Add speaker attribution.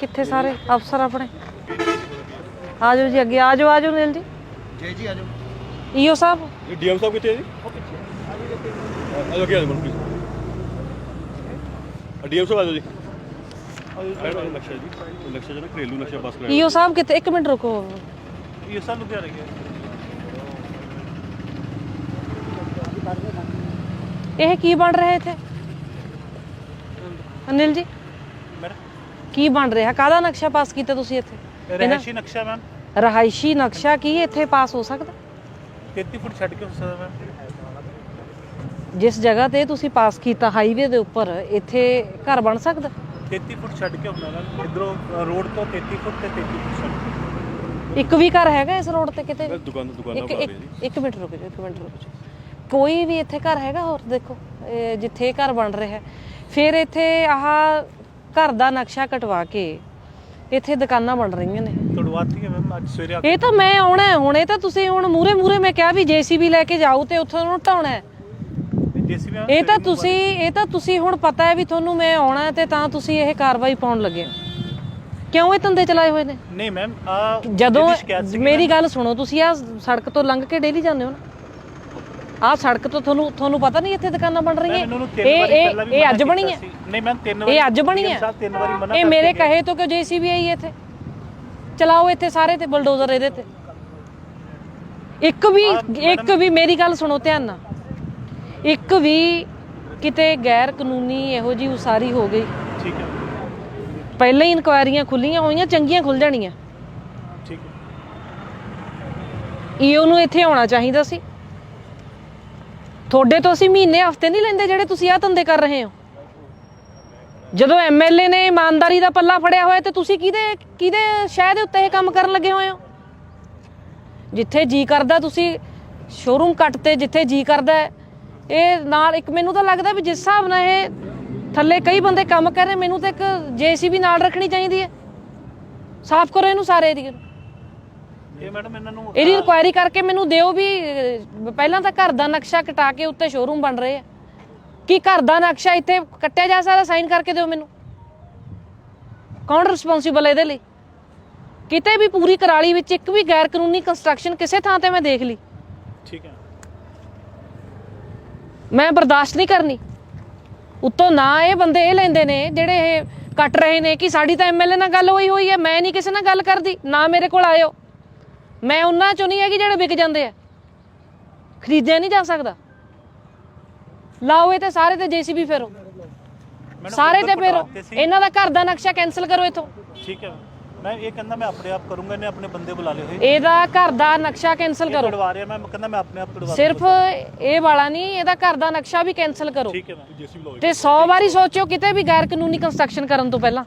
Speaker 1: ਕਿੱਥੇ ਸਾਰੇ? ਅਫਸਰ ਆਪਣੇ? ਆ ਜਾਓ ਜੀ ਅੱਗੇ ਆ ਜਾਓ ਆ ਜਾਓ ਨੀਲ ਜੀ।
Speaker 2: ਜੀ ਜੀ ਆਜੋ।
Speaker 1: ਈਓ ਸਾਹਿਬ?
Speaker 3: ਇਹ ਡੀਐਮ ਸਾਹਿਬ ਕਿੱਥੇ ਹੈ ਜੀ? ਆਜੋ ਕੀ ਆਜੋ ਪਲੀਜ਼ ਡੀਐਮ ਸਾਹਿਬ ਆਜੋ ਜੀ। ਆਜੋ ਨਕਸ਼ਾ ਜੀ ਨਕਸ਼ਾ ਜਿਹੜਾ ਘਰੇਲੂ ਨਕਸ਼ਾ ਪਾਸ ਕਰਾਇਆ।
Speaker 1: ਈਓ ਸਾਹਿਬ ਕਿੱਥੇ? ਇੱਕ ਮਿੰਟ ਰੁਕੋ।
Speaker 3: ਇਹ ਸਾਲ ਲੁਧਿਆਣੇ ਗਿਆ
Speaker 1: ਇਹ ਕੀ ਬਣ ਰਿਹਾ ਇੱਥੇ? ਅਨਿਲ ਜੀ?
Speaker 2: ਮੈਡਮ।
Speaker 1: ਕੀ ਬਣ ਰਿਹਾ? ਕਾਹਦਾ ਨਕਸ਼ਾ ਪਾਸ ਕੀਤਾ ਤੁਸੀਂ ਇੱਥੇ? ਇਹਨਾਂ-
Speaker 2: ਰਹਿਸ਼ੀ ਨਕਸ਼ਾ ਮੈਮ।
Speaker 1: ਰਹਾਇਸ਼ੀ ਨਕਸ਼ਾ ਕੀ ਇੱਥੇ ਪਾਸ ਹੋ ਸਕਦਾ?
Speaker 2: 33 ਫੁੱਟ ਛੱਡ ਕੇ ਹੋ ਸਕਦਾ ਮੈਮ।
Speaker 1: ਜਿਸ ਜਗ੍ਹਾ ਤੇ ਤੁਸੀਂ ਪਾਸ ਕੀਤਾ ਹਾਈਵੇ ਦੇ ਉੱਪਰ ਇੱਥੇ ਘਰ ਬਣ ਸਕਦਾ?
Speaker 2: 33 ਫੁੱਟ ਛੱਡ ਕੇ ਹੁੰਦਾ ਮੈਮ। ਇਧਰੋਂ ਰੋਡ ਤੋਂ 33 ਫੁੱਟ ਤੇ 33 ਫੁੱਟ ਛੱਡ ਕੇ।
Speaker 1: ਇੱਕ ਵੀ ਘਰ ਹੈਗਾ ਇਸ ਰੋਡ ਤੇ ਕਿਤੇ ਵੀ?
Speaker 3: ਦੁਕਾਨ ਦੁਕਾਨਾਂ
Speaker 1: ਇੱਕ ਇੱਕ
Speaker 3: ਰਹੀ
Speaker 1: ਮਿੰਟ ਰੁਕ ਜਾਓ ਇੱਕ ਮਿੰਟ ਰੁਕ ਜਾਓ ਕੋਈ ਵੀ ਇੱਥੇ ਘਰ ਹੈਗਾ ਹੋਰ? ਦੇਖੋ ਇਹ ਜਿੱਥੇ ਇਹ ਘਰ ਬਣ ਰਿਹਾ ਹੈ ਫਿਰ ਇੱਥੇ ਆਹ ਘਰ ਦਾ ਨਕਸ਼ਾ ਕਟਵਾ ਕੇ ਇੱਥੇ ਦੁਕਾਨਾਂ ਬਣ ਰਹੀਆਂ ਨੇ।
Speaker 2: ਤੜਵਾਤੀ ਹੈ ਮੈਮ ਅੱਜ ਸਵੇਰੇ ਆ
Speaker 1: ਇਹ ਤਾਂ ਮੈਂ ਆਉਣਾ ਹੈ ਹੁਣ ਇਹ ਤਾਂ ਤੁਸੀਂ ਹੁਣ ਮੂਰੇ ਮੂਰੇ ਮੈਂ ਕਿਹਾ ਵੀ ਜੀਸੀਬੀ ਲੈ ਕੇ ਜਾਓ ਤੇ ਉੱਥੋਂ ਨੂੰ ਢਾਉਣਾ ਹੈ। ਇਹ ਤਾਂ ਤੁਸੀਂ ਇਹ ਤਾਂ ਤੁਸੀਂ ਹੁਣ ਪਤਾ ਹੈ ਵੀ ਤੁਹਾਨੂੰ ਮੈਂ ਆਉਣਾ ਹੈ ਤੇ ਤਾਂ ਤੁਸੀਂ ਇਹ ਕਾਰਵਾਈ ਪਾਉਣ ਲੱਗੇ ਹੋ। ਕਿਉਂ ਇਹ ਧੰਦੇ ਚਲਾਏ ਹੋਏ ਨੇ?
Speaker 2: ਨਹੀਂ ਮੈਮ ਆ
Speaker 1: ਜਦੋਂ ਮੇਰੀ ਗੱਲ ਸੁਣੋ ਤੁਸੀਂ ਆ ਸੜਕ ਤੋਂ ਲੰਘ ਕੇ ਡੇਲੀ ਜਾਂਦੇ ਹੋ ਨਾ? ਆਹ ਸੜਕ ਤੋਂ ਤੁਹਾਨੂੰ ਤੁਹਾਨੂੰ ਪਤਾ ਨਹੀਂ ਇੱਥੇ ਦੁਕਾਨਾਂ ਬਣ ਰਹੀਆਂ?
Speaker 2: ਇਹਨਾਂ ਨੂੰ ਤਿੰਨ
Speaker 1: ਇਹ
Speaker 2: ਵਾਰੀ
Speaker 1: ਇਹ
Speaker 2: ਪਹਿਲਾਂ ਵੀ
Speaker 1: ਇਹ
Speaker 2: ਮਨਾ
Speaker 1: ਅੱਜ ਬਣੀ ਹੈ।
Speaker 2: ਨਹੀਂ ਮੈਮ ਤਿੰਨ ਵਾਰੀ
Speaker 1: ਇਹ ਅੱਜ ਬਣੀ ਹੈ?
Speaker 2: ਤਿੰਨ ਵਾਰੀ ਮਨਾ
Speaker 1: ਇਹ ਮੇਰੇ। ਕਹੇ ਤੋਂ ਕਿ ਜੀਸੀਬੀ ਆਈ ਇੱਥੇ? ਚਲਾਓ ਇੱਥੇ ਸਾਰੇ ਤੇ ਬਲਡੋਜ਼ਰ ਇਹਦੇ ਤੇ। ਇੱਕ ਵੀ ਇੱਕ ਵੀ ਮੇਰੀ ਗੱਲ ਸੁਣੋ ਧਿਆਨ ਨਾਲ। ਇੱਕ ਵੀ ਕਿਤੇ ਗੈਰ ਕਾਨੂੰਨੀ ਇਹੋ ਜੀ ਉਸਾਰੀ ਹੋ ਗਈ।
Speaker 2: ਠੀਕ ਹੈ।
Speaker 1: ਪਹਿਲਾਂ ਹੀ ਇਨਕੁਆਇਰੀਆਂ ਖੁੱਲੀਆਂ ਹੋਈਆਂ ਚੰਗੀਆਂ ਖੁੱਲ ਜਾਣੀਆਂ।
Speaker 2: ਠੀਕ ਹੈ।
Speaker 1: ਈਓ ਨੂੰ ਇੱਥੇ ਆਉਣਾ ਚਾਹੀਦਾ ਸੀ। ਤੁਹਾਡੇ ਤੋਂ ਅਸੀਂ ਮਹੀਨੇ, ਹਫ਼ਤੇ ਨਹੀਂ ਲੈਂਦੇ ਜਿਹੜੇ ਤੁਸੀਂ ਆਹ ਧੰਦੇ ਕਰ ਰਹੇ ਹੋ? ਜਦੋਂ ਐਮਐਲਏ ਨੇ ਇਮਾਨਦਾਰੀ ਦਾ ਪੱਲਾ ਫੜਿਆ ਹੋਇਆ ਤੇ ਤੁਸੀਂ ਕਿਹਦੇ ਕਿਹਦੇ ਸ਼ਹਿ ਉੱਤੇ ਇਹ ਕੰਮ ਕਰਨ ਲੱਗੇ ਹੋਏ ਹੋ? ਜਿੱਥੇ ਜੀ ਕਰਦਾ ਤੁਸੀਂ ਸ਼ੋਰੂਮ ਕੱਟ ਤੇ ਜਿੱਥੇ ਜੀ ਕਰਦਾ ਇਹ ਨਾਲ ਇੱਕ ਮੈਨੂੰ ਤਾਂ ਲੱਗਦਾ ਵੀ ਜਿਸ ਹਿਸਾਬ ਨਾਲ ਇਹ ਥੱਲੇ ਕਈ ਬੰਦੇ ਕੰਮ ਕਰ ਰਹੇ, ਮੈਨੂੰ ਤਾਂ ਇੱਕ ਜੇਸੀਬੀ ਨਾਲ ਰੱਖਣੀ ਚਾਹੀਦੀ ਹੈ। ਸਾਫ਼ ਕਰੋ ਇਹਨੂੰ ਸਾਰੇ ਏਰੀਏ
Speaker 2: ਇਹ ਮੈਡਮ ਇਹਨਾਂ ਨੂੰ
Speaker 1: ਇਹਦੀ ਇਨਕੁਆਇਰੀ ਕਰਕੇ ਮੈਨੂੰ ਦਿਓ ਵੀ ਅਹ, ਪਹਿਲਾਂ ਤਾਂ ਘਰ ਦਾ ਨਕਸ਼ਾ ਕਟਾ ਕੇ ਉੱਤੇ ਸ਼ੋਰੂਮ ਬਣ ਰਹੇ ਆ। ਕੀ ਘਰ ਦਾ ਨਕਸ਼ਾ ਇੱਥੇ ਕੱਟਿਆ ਜਾ ਸਕਦਾ ਸਾਈਨ ਕਰਕੇ ਦਿਓ ਮੈਨੂੰ? ਕੌਣ ਰਿਸਪੌਂਸੀਬਲ ਇਹਦੇ ਲਈ? ਕਿਤੇ ਵੀ ਪੂਰੀ ਕਰਾਲੀ ਵਿੱਚ ਇੱਕ ਵੀ ਗੈਰ ਕਾਨੂੰਨੀ ਕੰਸਟਰਕਸ਼ਨ ਕਿਸੇ ਥਾਂ ਤੇ ਮੈਂ ਦੇਖ ਲਈ।
Speaker 2: ਠੀਕ ਹੈ।
Speaker 1: ਮੈਂ ਬਰਦਾਸ਼ਤ ਨਹੀਂ ਕਰਨੀ। ਉੱਤੋਂ ਨਾ ਇਹ ਬੰਦੇ ਇਹ ਲੈਂਦੇ ਨੇ ਜਿਹੜੇ ਇਹ ਕੱਟ ਰਹੇ ਨੇ ਕਿ ਸਾਡੀ ਤਾਂ ਐਮਐਲਏ ਨਾਲ ਗੱਲ ਹੋਈ ਹੋਈ ਹੈ ਮੈਂ ਨਹੀਂ ਕਿਸੇ ਨਾਲ ਗੱਲ ਕਰਦੀ ਨਾ ਮੇਰੇ ਕੋਲ ਆਇਓ। ਮੈਂ ਉਹਨਾਂ ਚੋਂ ਨਹੀਂ ਹੈਗੀ ਜਿਹੜੇ ਵਿਕ ਜਾਂਦੇ ਆ। ਖਰੀਦਿਆ ਨਹੀਂ ਜਾ ਸਕਦਾ। ਲਾਓ ਇਹ ਤੇ ਸਾਰੇ ਤੇ ਜੀਸੀਬੀ ਫੇਰੋ। ਸਾਰੇ ਤੇ ਫੇਰੋ। ਇਹਨਾਂ ਦਾ ਘਰ ਦਾ ਨਕਸ਼ਾ ਕੈਨਸਲ ਕਰੋ ਇਥੋਂ।
Speaker 2: ਠੀਕ ਹੈ। ਮੈਂ ਇਹ ਕਹਿੰਦਾ ਮੈਂ ਆਪਣੇ ਆਪ ਕਰੂੰਗਾ ਇਹਨੇ ਆਪਣੇ ਬੰਦੇ ਬੁਲਾ ਲਏ ਹੋਏ।
Speaker 1: ਇਹਦਾ ਘਰ ਦਾ ਨਕਸ਼ਾ ਕੈਨਸਲ ਕਰੋ।
Speaker 2: ਤੜਵਾ ਰਿਹਾ ਮੈਂ ਕਹਿੰਦਾ ਮੈਂ ਆਪਣੇ ਆਪ ਤੜਵਾ
Speaker 1: ਸਿਰਫ ਇਹ ਵਾਲਾ ਨਹੀਂ ਇਹਦਾ ਘਰ ਦਾ ਨਕਸ਼ਾ ਵੀ ਕੈਨਸਲ ਕਰੋ।
Speaker 2: ਠੀਕ ਹੈ
Speaker 1: ਤੇ 100 ਵਾਰੀ ਸੋਚਿਓ ਕਿਤੇ ਵੀ ਗੈਰ ਕਾਨੂੰਨੀ ਕੰਸਟਰਕਸ਼ਨ ਕਰਨ ਤੋਂ ਪਹਿਲਾਂ।